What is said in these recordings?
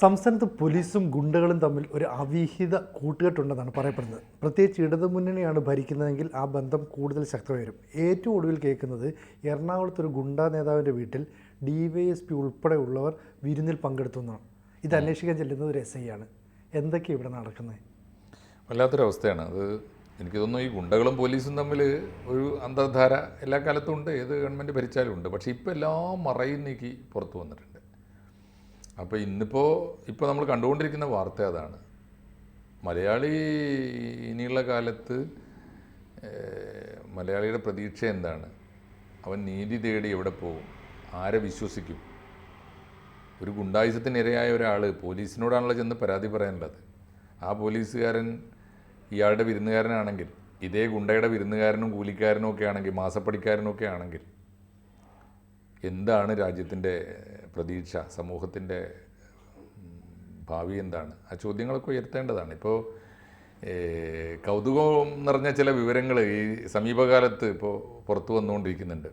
സംസ്ഥാനത്ത് പോലീസും ഗുണ്ടകളും തമ്മിൽ ഒരു അവിഹിത കൂട്ടുകെട്ടുണ്ടെന്നാണ് പറയപ്പെടുന്നത്. പ്രത്യേകിച്ച് ഇടതുമുന്നണിയാണ് ഭരിക്കുന്നതെങ്കിൽ ആ ബന്ധം കൂടുതൽ ശക്തമായി വരും ഏറ്റവും ഒടുവിൽ കേൾക്കുന്നത് എറണാകുളത്ത് ഒരു ഗുണ്ടാ നേതാവിന്റെ വീട്ടിൽ ഡി വൈ എസ് പി ഉൾപ്പെടെയുള്ളവർ വിരുന്നിൽ പങ്കെടുത്തു എന്നാണ്. ഇത് അന്വേഷിക്കാൻ ചെല്ലുന്നത് ഒരു എസ് ഐ ആണ്. എന്തൊക്കെയാണ് ഇവിടെ നടക്കുന്നത്? വല്ലാത്തൊരവസ്ഥയാണ്. അത് എനിക്ക് തോന്നുന്നു ഈ ഗുണ്ടകളും പോലീസും തമ്മിൽ ഒരു അന്തർധാര എല്ലാ കാലത്തും ഉണ്ട്. ഏത് ഗവൺമെന്റ് ഭരിച്ചാലും ഉണ്ട്. പക്ഷേ ഇപ്പോൾ എല്ലാം മറയും നീക്കി പുറത്തു വന്നിട്ടുണ്ട്. അപ്പോൾ ഇന്നിപ്പോൾ ഇപ്പോൾ നമ്മൾ കണ്ടുകൊണ്ടിരിക്കുന്ന വാർത്ത അതാണ്. മലയാളി ഇനിയുള്ള കാലത്ത് മലയാളിയുടെ പ്രതീക്ഷ എന്താണ്? അവൻ നീതി തേടി എവിടെ പോകും ആരെ വിശ്വസിക്കും? ഒരു ഗുണ്ടായുസത്തിനിരയായ ഒരാൾ പോലീസിനോടാണല്ലോ ചെന്ന് പരാതി പറയാനുള്ളത്. ആ പോലീസുകാരൻ ഇയാളുടെ വിരുന്നുകാരനാണെങ്കിൽ ഇതേ ഗുണ്ടയുടെ വിരുന്നുകാരനും കൂലിക്കാരനും ഒക്കെ ആണെങ്കിൽ മാസപ്പടിക്കാരനും ഒക്കെ ആണെങ്കിൽ എന്താണ് രാജ്യത്തിന്റെ പ്രതീക്ഷ? സമൂഹത്തിന്റെ ഭാവി എന്താണ്? ആ ചോദ്യങ്ങളൊക്കെ ഉയർത്തേണ്ടതാണ്. ഇപ്പോൾ കൗതുകം നിറഞ്ഞ ചില വിവരങ്ങൾ ഈ സമീപകാലത്ത് ഇപ്പോൾ പുറത്തു വന്നുകൊണ്ടിരിക്കുന്നുണ്ട്.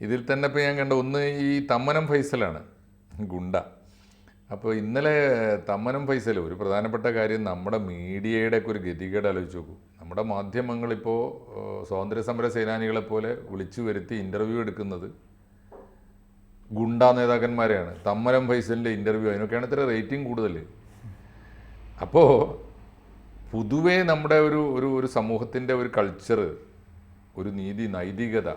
ഇതിൽ തന്നെ ഇപ്പോൾ ഞാൻ കണ്ട ഒന്ന് ഈ തമ്മനം ഫൈസലാണ് ഗുണ്ട. അപ്പോൾ ഇന്നലെ തമ്മനം ഫൈസൽ ഒരു പ്രധാനപ്പെട്ട കാര്യം നമ്മുടെ മീഡിയയുടെ ഒക്കെ ഒരു ഗതികേട് ആലോചിച്ച് നോക്കൂ. നമ്മുടെ മാധ്യമങ്ങളിപ്പോൾ സ്വാതന്ത്ര്യ സമര സേനാനികളെപ്പോലെ വിളിച്ചു വരുത്തി ഇന്റർവ്യൂ എടുക്കുന്നത് ഗുണ്ടാ നേതാക്കന്മാരെയാണ്. തമ്മനം ഫൈസലിന്റെ ഇന്റർവ്യൂ അതിനൊക്കെയാണ് ഇത്ര റേറ്റിംഗ് കൂടുതൽ അപ്പോൾ പൊതുവേ നമ്മുടെ ഒരു ഒരു ഒരു സമൂഹത്തിന്റെ ഒരു കൾച്ചർ ഒരു നീതി നൈതികത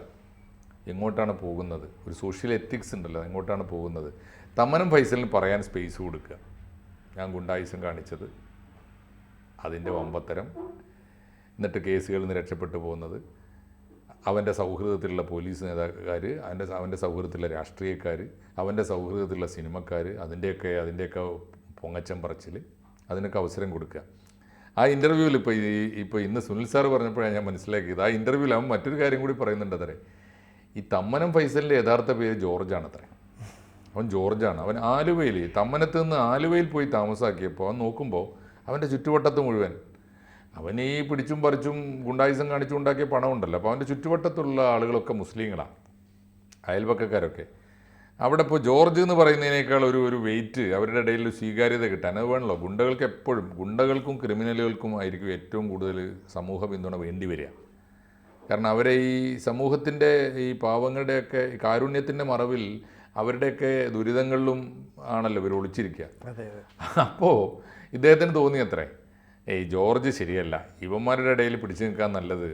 എങ്ങോട്ടാണ് പോകുന്നത്? ഒരു സോഷ്യൽ എത്തിക്സ് ഉണ്ടല്ലോ എങ്ങോട്ടാണ് പോകുന്നത്? തമ്മനം ഫൈസലിന് പറയാൻ സ്പേസ് കൊടുക്കുക. ഞാൻ ഗുണ്ടായുസം കാണിച്ചത്. അതിന്റെ വമ്പത്തരം. എന്നിട്ട് കേസുകളിൽ നിന്ന് രക്ഷപ്പെട്ടു പോകുന്നത്. അവന്റെ സൗഹൃദത്തിലുള്ള പോലീസ് നേതാക്കാർ അവന്റെ അവന്റെ സൗഹൃദത്തിലുള്ള രാഷ്ട്രീയക്കാർ അവന്റെ സൗഹൃദത്തിലുള്ള സിനിമക്കാർ അതിന്റെയൊക്കെ അതിന്റെയൊക്കെ പൊങ്ങച്ചം പറച്ചിൽ അതിനൊക്കെ അവസരം കൊടുക്കുക. ആ ഇന്റർവ്യൂവിൽ ഇപ്പോൾ ഈ ഇപ്പോൾ ഇന്ന് സുനിൽ സാർ പറഞ്ഞപ്പോഴാണ് ഞാൻ മനസ്സിലാക്കിയത്. ആ ഇന്റർവ്യൂവിൽ അവൻ മറ്റൊരു കാര്യം കൂടി പറയുന്നുണ്ട് അത്രേ ഈ തമ്മനം ഫൈസലിന്റെ യഥാർത്ഥ പേര് ജോർജാണ് അത്രേ അവൻ ജോർജാണ്. അവൻ ആലുവയിൽ തമ്മനത്ത് നിന്ന് ആലുവയിൽ പോയി താമസാക്കിയപ്പോൾ അവൻ നോക്കുമ്പോൾ അവന്റെ ചുറ്റുവട്ടത്ത് മുഴുവൻ അവൻ ഈ പിടിച്ചും പറിച്ചും ഗുണ്ടായുസം കാണിച്ചും ഉണ്ടാക്കിയ പണമുണ്ടല്ലോ. അപ്പോൾ അവന്റെ ചുറ്റുവട്ടത്തുള്ള ആളുകളൊക്കെ മുസ്ലിങ്ങളാണ്. അയൽപക്കക്കാരൊക്കെ. അവിടെ ഇപ്പോൾ ജോർജ് എന്ന് പറയുന്നതിനേക്കാൾ ഒരു ഒരു വെയിറ്റ് അവരുടെ ഇടയിൽ ഒരു സ്വീകാര്യത കിട്ടാൻ അത് വേണമല്ലോ. ഗുണ്ടകൾക്ക് എപ്പോഴും ഗുണ്ടകൾക്കും ക്രിമിനലുകൾക്കും ആയിരിക്കും ഏറ്റവും കൂടുതൽ സമൂഹ പിന്തുണ വേണ്ടി വരിക. കാരണം അവരെ ഈ സമൂഹത്തിന്റെ ഈ പാവങ്ങളുടെയൊക്കെ കാരുണ്യത്തിന്റെ മറവിൽ അവരുടെയൊക്കെ ദുരിതങ്ങളിലും ആണല്ലോ ഇവർ ഒളിച്ചിരിക്കുക. അപ്പോൾ ഇദ്ദേഹത്തിന് തോന്നിയത്രേ? ഏയ് ജോർജ് ശരിയല്ല. ഇവന്മാരുടെ ഇടയിൽ പിടിച്ചു നിൽക്കാൻ നല്ലത്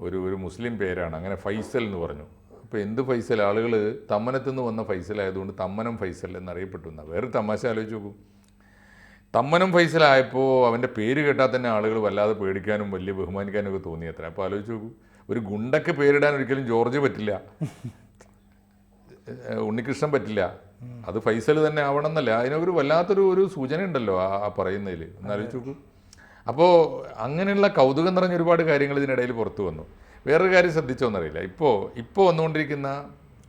ഒരു ഒരു മുസ്ലിം പേരാണ്. അങ്ങനെ ഫൈസൽ എന്ന് പറഞ്ഞു. അപ്പോൾ എന്ത് ഫൈസൽ? ആളുകൾ തമ്മനത്ത് നിന്ന് വന്ന ഫൈസൽ ആയതുകൊണ്ട് തമ്മനം ഫൈസൽ എന്നറിയപ്പെട്ടു എന്നാൽ വേറെ തമാശ ആലോചിച്ച് നോക്കൂ. തമ്മനം ഫൈസലായപ്പോൾ അവന്റെ പേര് കേട്ടാൽ തന്നെ ആളുകൾ വല്ലാതെ പേടിക്കാനും വലിയ ബഹുമാനിക്കാനും ഒക്കെ തോന്നി അത്ര. അപ്പോൾ ആലോചിച്ച് നോക്കൂ. ഒരു ഗുണ്ടക്ക് പേരിടാൻ ഒരിക്കലും ജോർജ് പറ്റില്ല. ഉണ്ണികൃഷ്ണൻ പറ്റില്ല. അത് ഫൈസൽ തന്നെ ആവണം എന്നല്ല അതിനൊരു വല്ലാത്തൊരു ഒരു സൂചന ഉണ്ടല്ലോ ആ പറയുന്നതിൽ എന്നാലോചിച്ച് നോക്കൂ. അപ്പോൾ അങ്ങനെയുള്ള കൗതുകം നിറഞ്ഞ ഒരുപാട് കാര്യങ്ങൾ ഇതിനിടയിൽ പുറത്തു വന്നു. വേറൊരു കാര്യം ശ്രദ്ധിച്ചോന്നറിയില്ല. ഇപ്പോൾ ഇപ്പോൾ വന്നുകൊണ്ടിരിക്കുന്ന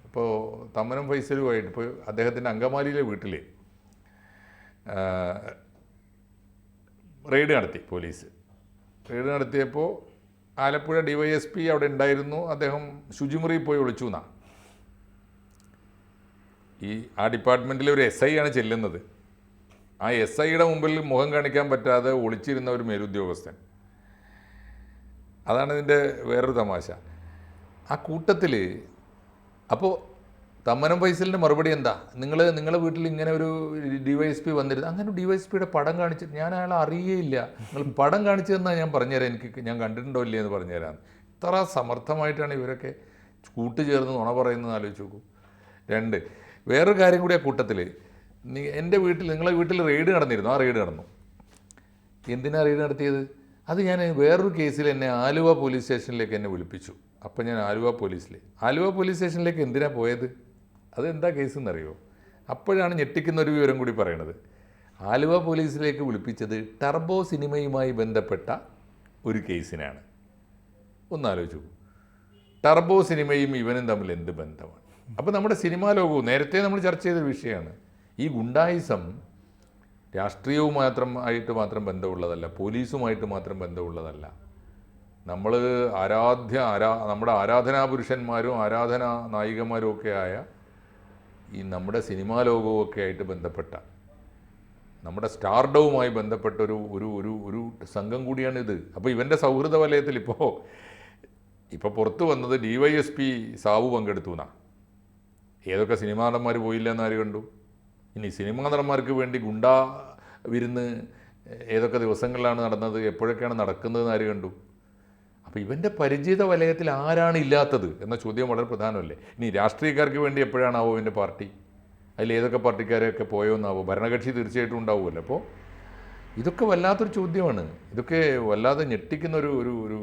ഇപ്പോൾ തമ്മനം ഫൈസലുമായിട്ട് ഇപ്പോൾ അദ്ദേഹത്തിന്റെ അങ്കമാലിയിലെ വീട്ടിൽ റെയ്ഡ് നടത്തി പോലീസ്. റെയ്ഡ് നടത്തിയപ്പോൾ ആലപ്പുഴ ഡിവൈഎസ്പി അവിടെ ഉണ്ടായിരുന്നു. അദ്ദേഹം ശുചിമുറിയിൽ പോയി ഒളിച്ചു എന്നാണ്. ഈ ആ ഡിപ്പാർട്ട്മെന്റിലെ ഒരു എസ് ഐ ആണ് ചെല്ലുന്നത്. ആ എസ് ഐയുടെ മുമ്പിൽ മുഖം കാണിക്കാൻ പറ്റാതെ ഒളിച്ചിരുന്ന ഒരു മേലുദ്യോഗസ്ഥൻ. അതാണ് ഇതിന്റെ വേറൊരു തമാശ. ആ കൂട്ടത്തിൽ അപ്പോൾ തമ്മനം ഫൈസലിന്റെ മറുപടി എന്താ? നിങ്ങൾ നിങ്ങളുടെ വീട്ടിൽ ഇങ്ങനെ ഒരു ഡി വൈ എസ് പി വന്നിരുന്നു. അങ്ങനെ ഡി വൈ എസ് പിയുടെ പടം കാണിച്ച് ഞാൻ അയാളെ അറിയേയില്ല. നിങ്ങൾ പടം കാണിച്ചു തന്നാൽ ഞാൻ പറഞ്ഞുതരാം. എനിക്ക് ഞാൻ കണ്ടിട്ടുണ്ടോ ഇല്ലേ എന്ന് പറഞ്ഞുതരാം. ഇത്ര സമർത്ഥമായിട്ടാണ് ഇവരൊക്കെ കൂട്ടുചേർന്ന് നുണ പറയുന്നത് ആലോചിച്ച് നോക്കൂ. രണ്ട് വേറൊരു കാര്യം കൂടി ആ കൂട്ടത്തിൽ എന്റെ വീട്ടിൽ നിങ്ങളെ വീട്ടിൽ റെയ്ഡ് നടന്നിരുന്നു. ആ റെയ്ഡ് നടന്നു. എന്തിനാ റെയ്ഡ് നടത്തിയത്? അത് ഞാൻ വേറൊരു കേസിൽ എന്നെ ആലുവ പോലീസ് സ്റ്റേഷനിലേക്ക് എന്നെ വിളിപ്പിച്ചു. അപ്പം ഞാൻ ആലുവ പോലീസിൽ ആലുവ പോലീസ് സ്റ്റേഷനിലേക്ക് എന്തിനാ പോയത്? അതെന്താ കേസ് എന്നറിയോ അപ്പോഴാണ് ഞെട്ടിക്കുന്ന ഒരു വിവരം കൂടി പറയണത്. ആലുവ പോലീസിലേക്ക് വിളിപ്പിച്ചത് ടർബോ സിനിമയുമായി ബന്ധപ്പെട്ട ഒരു കേസിനാണ് ഒന്നാലോചിച്ചു. ടർബോ സിനിമയും ഇവനും തമ്മിൽ എന്ത് ബന്ധമാണ്? അപ്പോൾ നമ്മുടെ സിനിമാ ലോകവും നേരത്തെ നമ്മൾ ചർച്ച ചെയ്ത വിഷയമാണ്. ഈ ഗുണ്ടായിസം രാഷ്ട്രീയവും മാത്രം ആയിട്ട് മാത്രം ബന്ധമുള്ളതല്ല പോലീസുമായിട്ട് മാത്രം ബന്ധമുള്ളതല്ല. നമ്മൾ ആരാധ്യ ആരാ നമ്മുടെ ആരാധനാ പുരുഷന്മാരും ആരാധനാ നായികമാരും ഒക്കെ ആയ ഈ നമ്മുടെ സിനിമാ ലോകവും ഒക്കെ ആയിട്ട് ബന്ധപ്പെട്ട നമ്മുടെ സ്റ്റാർഡവുമായി ബന്ധപ്പെട്ട ഒരു ഒരു ഒരു ഒരു സംഘം ഇത് അപ്പോൾ ഇവന്റെ സൗഹൃദ വലയത്തിൽ ഇപ്പോൾ ഇപ്പോൾ പുറത്തു വന്നത് ഡി വൈ എസ് പി സാവു പങ്കെടുത്തു എന്നാ. ഏതൊക്കെ സിനിമാ നടന്മാർ പോയില്ല എന്ന് ആര് കണ്ടു? ഇനി സിനിമാ നടന്മാർക്ക് വേണ്ടി ഗുണ്ടാ വിരുന്ന് ഏതൊക്കെ ദിവസങ്ങളിലാണ് നടന്നത് എപ്പോഴൊക്കെയാണ് നടക്കുന്നതെന്ന് ആര് കണ്ടു? അപ്പോൾ ഇവന്റെ പരിചിത വലയത്തിൽ ആരാണ് ഇല്ലാത്തത് എന്ന ചോദ്യം വളരെ പ്രധാനമല്ലേ? ഇനി രാഷ്ട്രീയക്കാർക്ക് വേണ്ടി എപ്പോഴാണാവോ ഇവന്റെ പാർട്ടി? അതിൽ ഏതൊക്കെ പാർട്ടിക്കാരെയൊക്കെ പോയോ എന്നാവോ ഭരണകക്ഷി തീർച്ചയായിട്ടും ഉണ്ടാവുമല്ലോ. അപ്പോൾ ഇതൊക്കെ വല്ലാത്തൊരു ചോദ്യമാണ്. ഇതൊക്കെ വല്ലാതെ ഞെട്ടിക്കുന്ന ഒരു ഒരു ഒരു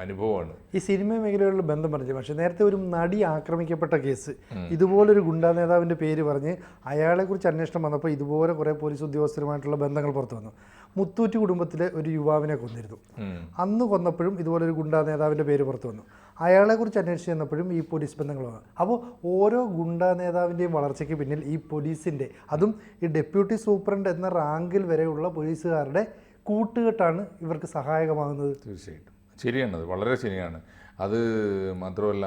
അനുഭവമാണ്. ഈ സിനിമ മേഖലകളിൽ ബന്ധം പറഞ്ഞു. പക്ഷേ നേരത്തെ ഒരു നടി ആക്രമിക്കപ്പെട്ട കേസ് ഇതുപോലൊരു ഗുണ്ടാ നേതാവിന്റെ പേര് പറഞ്ഞ് അയാളെക്കുറിച്ച് അന്വേഷണം വന്നപ്പോൾ ഇതുപോലെ കുറേ പോലീസ് ഉദ്യോഗസ്ഥരുമായിട്ടുള്ള ബന്ധങ്ങൾ പുറത്തു വന്നു. മുത്തൂറ്റ് കുടുംബത്തിലെ ഒരു യുവാവിനെ കൊന്നിരുന്നു. അന്ന് കൊന്നപ്പോഴും ഇതുപോലെ ഒരു ഗുണ്ടാ നേതാവിന്റെ പേര് പുറത്തു വന്നു. അയാളെക്കുറിച്ച് അന്വേഷിച്ച് ചെന്നപ്പോഴും ഈ പോലീസ് ബന്ധങ്ങൾ വന്നു. അപ്പോൾ ഓരോ ഗുണ്ടാ നേതാവിന്റെയും വളർച്ചയ്ക്ക് പിന്നിൽ ഈ പോലീസിന്റെ അതും ഈ ഡെപ്യൂട്ടി സൂപ്രണ്ട് എന്ന റാങ്കിൽ വരെയുള്ള പോലീസുകാരുടെ കൂട്ടുകെട്ടാണ് ഇവർക്ക് സഹായകമാകുന്നത്. തീർച്ചയായിട്ടും. ശരിയാണ് അത് വളരെ ശരിയാണ്. അത് മാത്രമല്ല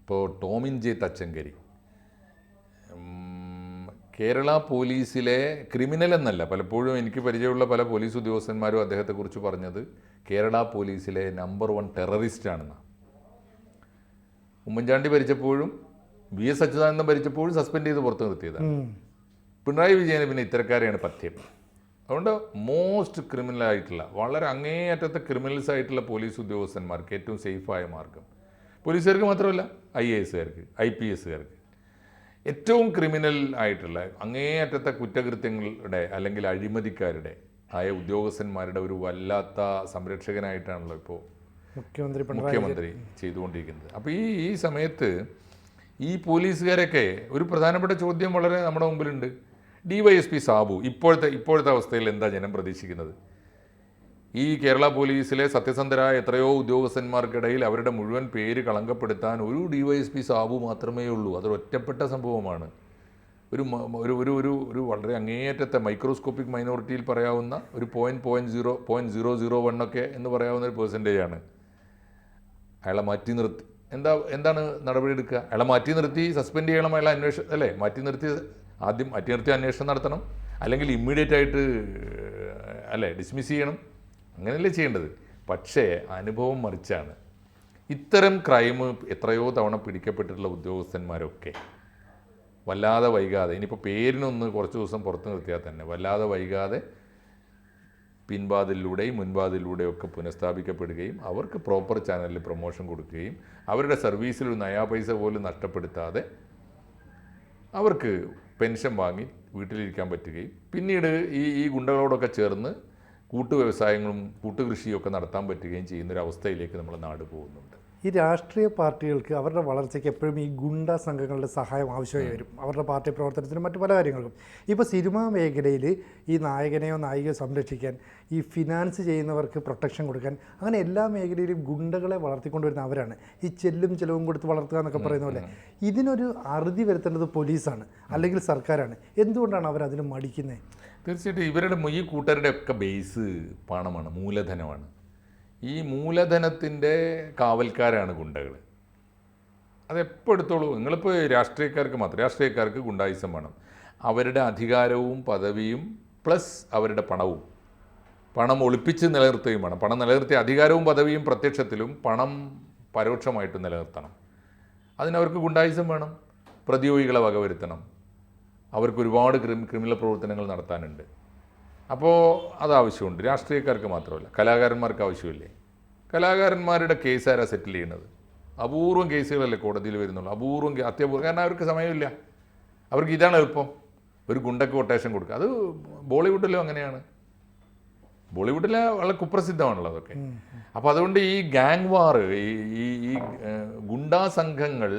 ഇപ്പോൾ ടോമിൻ ജെ തച്ചങ്കരി കേരള പോലീസിലെ ക്രിമിനൽ എന്നല്ല പലപ്പോഴും എനിക്ക് പരിചയമുള്ള പല പോലീസ് ഉദ്യോഗസ്ഥന്മാരും അദ്ദേഹത്തെക്കുറിച്ച് പറഞ്ഞത് കേരള പോലീസിലെ നമ്പർ വൺ ടെററിസ്റ്റ് ആണെന്ന്. ഉമ്മൻചാണ്ടി ഭരിച്ചപ്പോഴും വി എസ് അച്യുതാനന്ദൻ ഭരിച്ചപ്പോഴും സസ്പെൻഡ് ചെയ്ത് പുറത്തു നിർത്തിയതാണ്. പിണറായി വിജയന് പിന്നെ ഇത്തരക്കാരെയാണ് പഥ്യം. അതുകൊണ്ട് മോസ്റ്റ് ക്രിമിനൽ ആയിട്ടുള്ള വളരെ അങ്ങേയറ്റത്തെ ക്രിമിനൽസ് ആയിട്ടുള്ള പോലീസ് ഉദ്യോഗസ്ഥന്മാർക്ക് ഏറ്റവും സേഫായ മാർഗം പോലീസുകാർക്ക് മാത്രമല്ല ഐ എ എസുകാർക്ക് ഐ പി എസുകാർക്ക് ഏറ്റവും ക്രിമിനൽ ആയിട്ടുള്ള അങ്ങേയറ്റത്തെ കുറ്റകൃത്യങ്ങളുടെ അല്ലെങ്കിൽ അഴിമതിക്കാരുടെ ആയ ഉദ്യോഗസ്ഥന്മാരുടെ ഒരു വല്ലാത്ത സംരക്ഷകനായിട്ടാണല്ലോ ഇപ്പോൾ മുഖ്യമന്ത്രി മുഖ്യമന്ത്രി ചെയ്തുകൊണ്ടിരിക്കുന്നത്. അപ്പോൾ ഈ ഈ സമയത്ത് ഈ പോലീസുകാരൊക്കെ ഒരു പ്രധാനപ്പെട്ട ചോദ്യം വളരെ നമ്മുടെ മുമ്പിലുണ്ട്. D Y S P Sabu ഇപ്പോഴത്തെ ഇപ്പോഴത്തെ അവസ്ഥയിൽ എന്താ ജനം പ്രതീക്ഷിക്കുന്നത്? ഈ കേരള പോലീസിലെ സത്യസന്ധരായ എത്രയോ ഉദ്യോഗസ്ഥന്മാർക്കിടയിൽ അവരുടെ മുഴുവൻ പേര് കളങ്കപ്പെടുത്താൻ ഒരു D Y S P Sabu മാത്രമേ ഉള്ളൂ. അതൊരു ഒറ്റപ്പെട്ട സംഭവമാണ്. ഒരു ഒരു ഒരു ഒരു ഒരു വളരെ അങ്ങേയറ്റത്തെ മൈക്രോസ്കോപ്പിക് മൈനോറിറ്റിയിൽ പറയാവുന്ന ഒരു point point zero point zero zero വണ്ണൊക്കെ എന്ന് പറയാവുന്ന ഒരു പേഴ്സന്റേജ് ആണ്. അയാളെ മാറ്റി നിർത്തി. എന്താ എന്താണ് നടപടിയെടുക്കുക? അയാളെ മാറ്റി നിർത്തി സസ്പെൻഡ് ചെയ്യണം അയാളെ അന്വേഷണം അല്ലേ? മാറ്റി നിർത്തി ആദ്യം മാറ്റി അന്വേഷണം നടത്തണം. അല്ലെങ്കിൽ ഇമ്മീഡിയറ്റ് ആയിട്ട് അല്ലേ ഡിസ്മിസ് ചെയ്യണം. അങ്ങനെയല്ലേ ചെയ്യേണ്ടത്. പക്ഷേ അനുഭവം മറിച്ചാണ്. ഇത്തരം ക്രൈം എത്രയോ തവണ പിടിക്കപ്പെട്ടിട്ടുള്ള ഉദ്യോഗസ്ഥന്മാരൊക്കെ വല്ലാതെ വൈകാതെ ഇനിയിപ്പോൾ പേരിനൊന്ന് കുറച്ച് ദിവസം പുറത്ത് നിർത്തിയാൽ തന്നെ വല്ലാതെ വൈകാതെ പിൻവാതിലൂടെയും മുൻവാതിലൂടെയൊക്കെ പുനഃസ്ഥാപിക്കപ്പെടുകയും അവർക്ക് പ്രോപ്പർ ചാനലിൽ പ്രൊമോഷൻ കൊടുക്കുകയും അവരുടെ സർവീസിൽ ഒരു നയാ പൈസ പോലും നഷ്ടപ്പെടുത്താതെ അവർക്ക് പെൻഷൻ വാങ്ങി വീട്ടിലിരിക്കാൻ പറ്റുകയും പിന്നീട് ഈ ഈ ഗുണ്ടകളോടൊക്കെ ചേർന്ന് കൂട്ടു വ്യവസായങ്ങളും കൂട്ടുകൃഷിയും ഒക്കെ നടത്താൻ പറ്റുകയും ചെയ്യുന്നൊരവസ്ഥയിലേക്ക് നമ്മുടെ നാട് പോകുന്നുണ്ട്. ഈ രാഷ്ട്രീയ പാർട്ടികൾക്ക് അവരുടെ വളർച്ചയ്ക്ക് എപ്പോഴും ഈ ഗുണ്ട സംഘങ്ങളുടെ സഹായം ആവശ്യമായി വരും. അവരുടെ പാർട്ടി പ്രവർത്തനത്തിനും മറ്റു പല കാര്യങ്ങൾക്കും. ഇപ്പോൾ സിനിമാ മേഖലയിൽ ഈ നായകനെയോ നായികയോ സംരക്ഷിക്കാൻ ഈ ഫിനാൻസ് ചെയ്യുന്നവർക്ക് പ്രൊട്ടക്ഷൻ കൊടുക്കാൻ അങ്ങനെ എല്ലാ മേഖലയിലും ഗുണ്ടകളെ വളർത്തിക്കൊണ്ടുവരുന്ന അവരാണ്. ഈ ചെല്ലും ചെലവും കൊടുത്ത് വളർത്തുക എന്നൊക്കെ പറയുന്ന പോലെ ഇതിനൊരു അറുതി വരുത്തേണ്ടത് പോലീസാണ് അല്ലെങ്കിൽ സർക്കാരാണ്. എന്തുകൊണ്ടാണ് അവർ അതിന് മടിക്കുന്നത് തീർച്ചയായിട്ടും ഇവരുടെ ഈ കൂട്ടരുടെ ഒക്കെ ബേസ് പണമാണ് മൂലധനമാണ്. ഈ മൂലധനത്തിന്റെ കാവൽക്കാരാണ് ഗുണ്ടകൾ അതെപ്പോൾ എടുത്തോളൂ? നിങ്ങളിപ്പോൾ രാഷ്ട്രീയക്കാർക്ക് മാത്രം രാഷ്ട്രീയക്കാർക്ക് ഗുണ്ടായുസം വേണം. അവരുടെ അധികാരവും പദവിയും പ്ലസ് അവരുടെ പണവും. പണം ഒളിപ്പിച്ച് നിലനിർത്തുകയും വേണം. പണം നിലനിർത്തിയ അധികാരവും പദവിയും പ്രത്യക്ഷത്തിലും പണം പരോക്ഷമായിട്ട് നിലനിർത്തണം. അതിനവർക്ക് ഗുണ്ടായുസം വേണം. പ്രതിയോഗികളെ വകവരുത്തണം. അവർക്ക് ഒരുപാട് ക്രിമിനൽ പ്രവർത്തനങ്ങൾ നടത്താനുണ്ട്. അപ്പോൾ അത് ആവശ്യമുണ്ട്. രാഷ്ട്രീയക്കാർക്ക് മാത്രമല്ല കലാകാരന്മാർക്ക് ആവശ്യമില്ലേ? കലാകാരന്മാരുടെ കേസ് ആരാ സെറ്റിൽ ചെയ്യുന്നത്? അപൂർവം കേസുകളല്ലേ കോടതിയിൽ വരുന്നുള്ളൂ. അപൂർവം അത്യപൂർവം കാരണം അവർക്ക് സമയമില്ല. അവർക്ക് ഇതാണ് എളുപ്പം. ഒരു ഗുണ്ടക്ക് കൊട്ടേഷൻ കൊടുക്കുക. അത് ബോളിവുഡിലും അങ്ങനെയാണ്. ബോളിവുഡിലെ വളരെ കുപ്രസിദ്ധമാണല്ലോ അതൊക്കെ അപ്പോൾ അതുകൊണ്ട് ഈ ഗാങ് വാർ ഈ ഈ ഈ ഗുണ്ടാ സംഘങ്ങൾ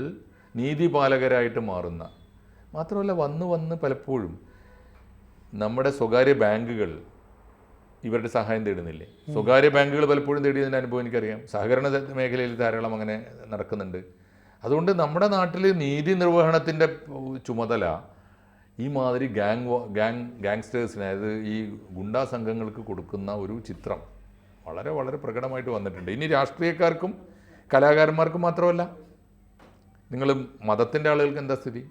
നീതിപാലകരായിട്ട് മാറുന്ന മാത്രമല്ല വന്ന് വന്ന് പലപ്പോഴും നമ്മുടെ സ്വകാര്യ ബാങ്കുകൾ ഇവരുടെ സഹായം തേടുന്നില്ലേ? സ്വകാര്യ ബാങ്കുകൾ പലപ്പോഴും തേടിയതിന്റെ അനുഭവം എനിക്കറിയാം. സഹകരണ മേഖലയിൽ ധാരാളം അങ്ങനെ നടക്കുന്നുണ്ട്. അതുകൊണ്ട് നമ്മുടെ നാട്ടിൽ നീതി നിർവഹണത്തിന്റെ ചുമതല ഈ മാതിരി ഗാങ് ഗാങ് ഗാങ്സ്റ്റേഴ്സിന് അതായത് ഈ ഗുണ്ടാ സംഘങ്ങൾക്ക് കൊടുക്കുന്ന ഒരു ചിത്രം വളരെ വളരെ പ്രകടമായിട്ട് വന്നിട്ടുണ്ട്. ഇനി രാഷ്ട്രീയക്കാർക്കും കലാകാരന്മാർക്കും മാത്രമല്ല നിങ്ങൾ മതത്തിന്റെ ആളുകൾക്ക് എന്താ സ്ഥിതി?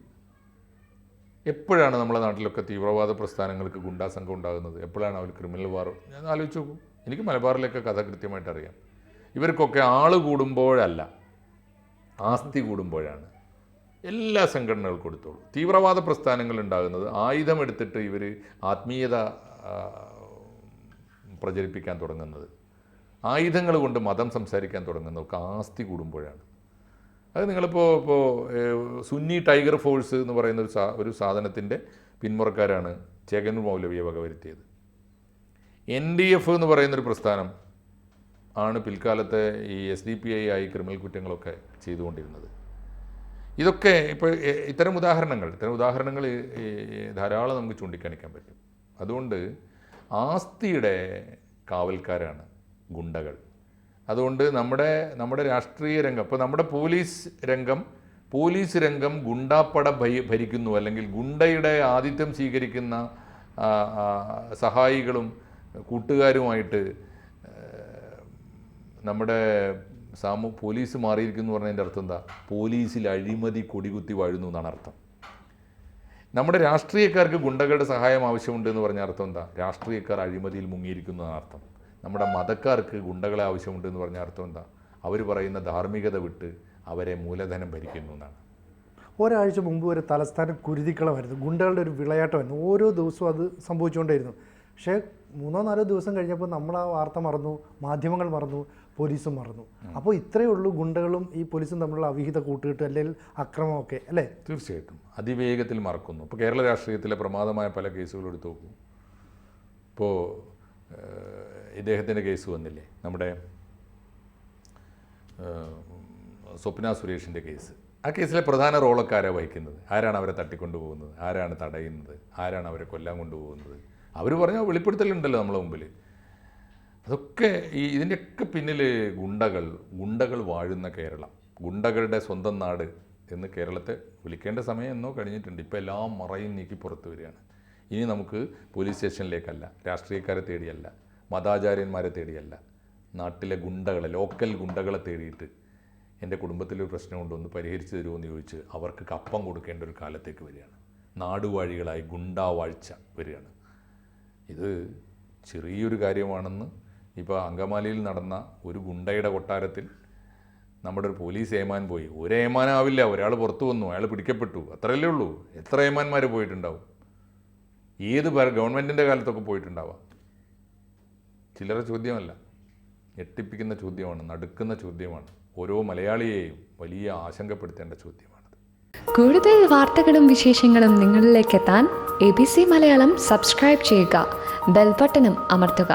എപ്പോഴാണ് നമ്മുടെ നാട്ടിലൊക്കെ തീവ്രവാദ പ്രസ്ഥാനങ്ങൾക്ക് ഗുണ്ടാ സംഘം ഉണ്ടാകുന്നത്? എപ്പോഴാണ് അവർ ക്രിമിനൽ വാർ ഞാൻ ആലോചിച്ച് നോക്കും. എനിക്ക് മലബാറിലൊക്കെ കഥ കൃത്യമായിട്ട് അറിയാം. ഇവർക്കൊക്കെ ആൾ കൂടുമ്പോഴല്ല ആസ്തി കൂടുമ്പോഴാണ്. എല്ലാ സംഘടനകൾക്കും എടുത്തോളൂ തീവ്രവാദ പ്രസ്ഥാനങ്ങൾ ഉണ്ടാകുന്നത് ആയുധമെടുത്തിട്ട് ഇവർ ആത്മീയത പ്രചരിപ്പിക്കാൻ തുടങ്ങുന്നത്. ആയുധങ്ങൾ കൊണ്ട് മതം സംസാരിക്കാൻ തുടങ്ങുന്നതൊക്കെ ആസ്തി കൂടുമ്പോഴാണ്. അത് നിങ്ങളിപ്പോൾ ഇപ്പോൾ സുന്നി ടൈഗർ ഫോഴ്സ് എന്ന് പറയുന്ന ഒരു സാ ഒരു സാധനത്തിന്റെ പിന്മുറക്കാരാണ് ചേകന്നൂർ മൗലവിയെ വകവരുത്തിയത്. എൻ ഡി എഫ് എന്ന് പറയുന്നൊരു പ്രസ്ഥാനം ആണ് പിൽക്കാലത്തെ ഈ എസ് ഡി പി ഐ ആയി ക്രിമിനൽ കുറ്റങ്ങളൊക്കെ ചെയ്തുകൊണ്ടിരുന്നത്. ഇതൊക്കെ ഇപ്പോൾ ഇത്തരം ഉദാഹരണങ്ങൾ ഇത്തരം ഉദാഹരണങ്ങൾ ധാരാളം നമുക്ക് ചൂണ്ടിക്കാണിക്കാൻ പറ്റും. അതുകൊണ്ട് ആസ്തിയുടെ കാവൽക്കാരാണ് ഗുണ്ടകൾ. അതുകൊണ്ട് നമ്മുടെ നമ്മുടെ രാഷ്ട്രീയ രംഗം ഇപ്പോൾ നമ്മുടെ പോലീസ് രംഗം പോലീസ് രംഗം ഗുണ്ടാപ്പട ഭരിക്കുന്നു. അല്ലെങ്കിൽ ഗുണ്ടയുടെ ആതിഥ്യം സ്വീകരിക്കുന്ന സഹായികളും കൂട്ടുകാരുമായിട്ട് നമ്മുടെ സാമൂ പോലീസ് മാറിയിരിക്കുന്നു പറഞ്ഞതിന്റെ അർത്ഥം എന്താ? പോലീസിൽ അഴിമതി കൊടികുത്തി വാഴുന്നു എന്നാണ് അർത്ഥം. നമ്മുടെ രാഷ്ട്രീയക്കാർക്ക് ഗുണ്ടകളുടെ സഹായം ആവശ്യമുണ്ട് എന്ന് പറഞ്ഞ അർത്ഥം എന്താ? രാഷ്ട്രീയക്കാർ അഴിമതിയിൽ മുങ്ങിയിരിക്കുന്നു എന്നാണ് അർത്ഥം. നമ്മുടെ മതക്കാർക്ക് ഗുണ്ടകളെ ആവശ്യമുണ്ട് എന്ന് പറഞ്ഞ അർത്ഥം എന്താ? അവർ പറയുന്ന ധാർമ്മികത വിട്ട് അവരെ മൂലധനം ഭരിക്കുന്നു എന്നാണ്. ഒരാഴ്ച മുമ്പ് വരെ തലസ്ഥാനം കുരുതിക്കളമായിരുന്നു. ഗുണ്ടകളുടെ ഒരു വിളയാട്ടമായിരുന്നു. ഓരോ ദിവസവും അത് സംഭവിച്ചുകൊണ്ടേയിരുന്നു. പക്ഷേ മൂന്നോ നാലോ ദിവസം കഴിഞ്ഞപ്പോൾ നമ്മൾ ആ വാർത്ത മറന്നു മാധ്യമങ്ങൾ മറന്നു പോലീസും മറന്നു. അപ്പോൾ ഇത്രയേ ഉള്ളൂ ഗുണ്ടകളും ഈ പോലീസും തമ്മിലുള്ള അവിഹിത കൂട്ടുകെട്ട് അല്ലെങ്കിൽ അക്രമമൊക്കെ അല്ലേ? തീർച്ചയായിട്ടും. അതിവേഗത്തിൽ മറക്കുന്നു. ഇപ്പോൾ കേരള രാഷ്ട്രീയത്തിലെ പ്രമാദമായ പല കേസുകളും എടുത്തു നോക്കൂ. ഇപ്പോൾ ഇദ്ദേഹത്തിന്റെ കേസ് വന്നില്ലേ? നമ്മുടെ സ്വപ്ന സുരേഷിന്റെ കേസ്. ആ കേസിലെ പ്രധാന റോളൊക്കെ ആരാണ് വഹിക്കുന്നത്? ആരാണ് അവരെ തട്ടിക്കൊണ്ടുപോകുന്നത്? ആരാണ് തടയുന്നത്? ആരാണ് അവരെ കൊല്ലാൻ കൊണ്ടുപോകുന്നത്? അവർ പറഞ്ഞ വെളിപ്പെടുത്തലുണ്ടല്ലോ നമ്മളെ മുമ്പിൽ അതൊക്കെ ഈ ഇതിന്റെയൊക്കെ പിന്നിൽ ഗുണ്ടകൾ ഗുണ്ടകൾ വാഴുന്ന കേരളം. ഗുണ്ടകളുടെ സ്വന്തം നാട് എന്ന് കേരളത്തെ വിളിക്കേണ്ട സമയം എന്നോ കഴിഞ്ഞിട്ടുണ്ട്. ഇപ്പോൾ എല്ലാം മറയും നീക്കി പുറത്തു വരികയാണ്. ഇനി നമുക്ക് പോലീസ് സ്റ്റേഷനിലേക്കല്ല രാഷ്ട്രീയക്കാരെ തേടിയല്ല മതാചാര്യന്മാരെ തേടിയല്ല നാട്ടിലെ ഗുണ്ടകളെ ലോക്കൽ ഗുണ്ടകളെ തേടിയിട്ട് എന്റെ കുടുംബത്തിലൊരു പ്രശ്നമുണ്ട് ഒന്ന് പരിഹരിച്ചു തരുമോ ചോദിച്ച് അവർക്ക് കപ്പം കൊടുക്കേണ്ട ഒരു കാലത്തേക്ക് വരികയാണ്. നാടുവാഴികളായി ഗുണ്ടാവാഴ്ച വരികയാണ്. ഇത് ചെറിയൊരു കാര്യമാണെന്ന് ഇപ്പോൾ അങ്കമാലിയിൽ നടന്ന ഒരു ഗുണ്ടയുടെ കൊട്ടാരത്തിൽ നമ്മുടെ ഒരു പോലീസ് ഏമാൻ പോയി. ഒരു ഏമാനാവില്ല ഒരാൾ പുറത്തു വന്നു അയാൾ പിടിക്കപ്പെട്ടു. അത്രയല്ലേ ഉള്ളൂ. എത്ര ഏമാന്മാർ പോയിട്ടുണ്ടാവും? ഏത് ഗവൺമെന്റിന്റെ കാലത്തൊക്കെ പോയിട്ടുണ്ടാവാം? ചില്ലറ ചോദ്യമല്ല. ഞെട്ടിപ്പിക്കുന്ന ചോദ്യമാണ് നടുക്കുന്ന ചോദ്യമാണ് ഓരോ മലയാളിയെയും വലിയ ആശങ്കപ്പെടുത്തേണ്ട ചോദ്യമാണ് കൂടുതൽ വാർത്തകളും വിശേഷങ്ങളും നിങ്ങളിലേക്ക് എത്താൻ A B C Malayalam subscribe ചെയ്യുക ബെൽബട്ടനും അമർത്തുക.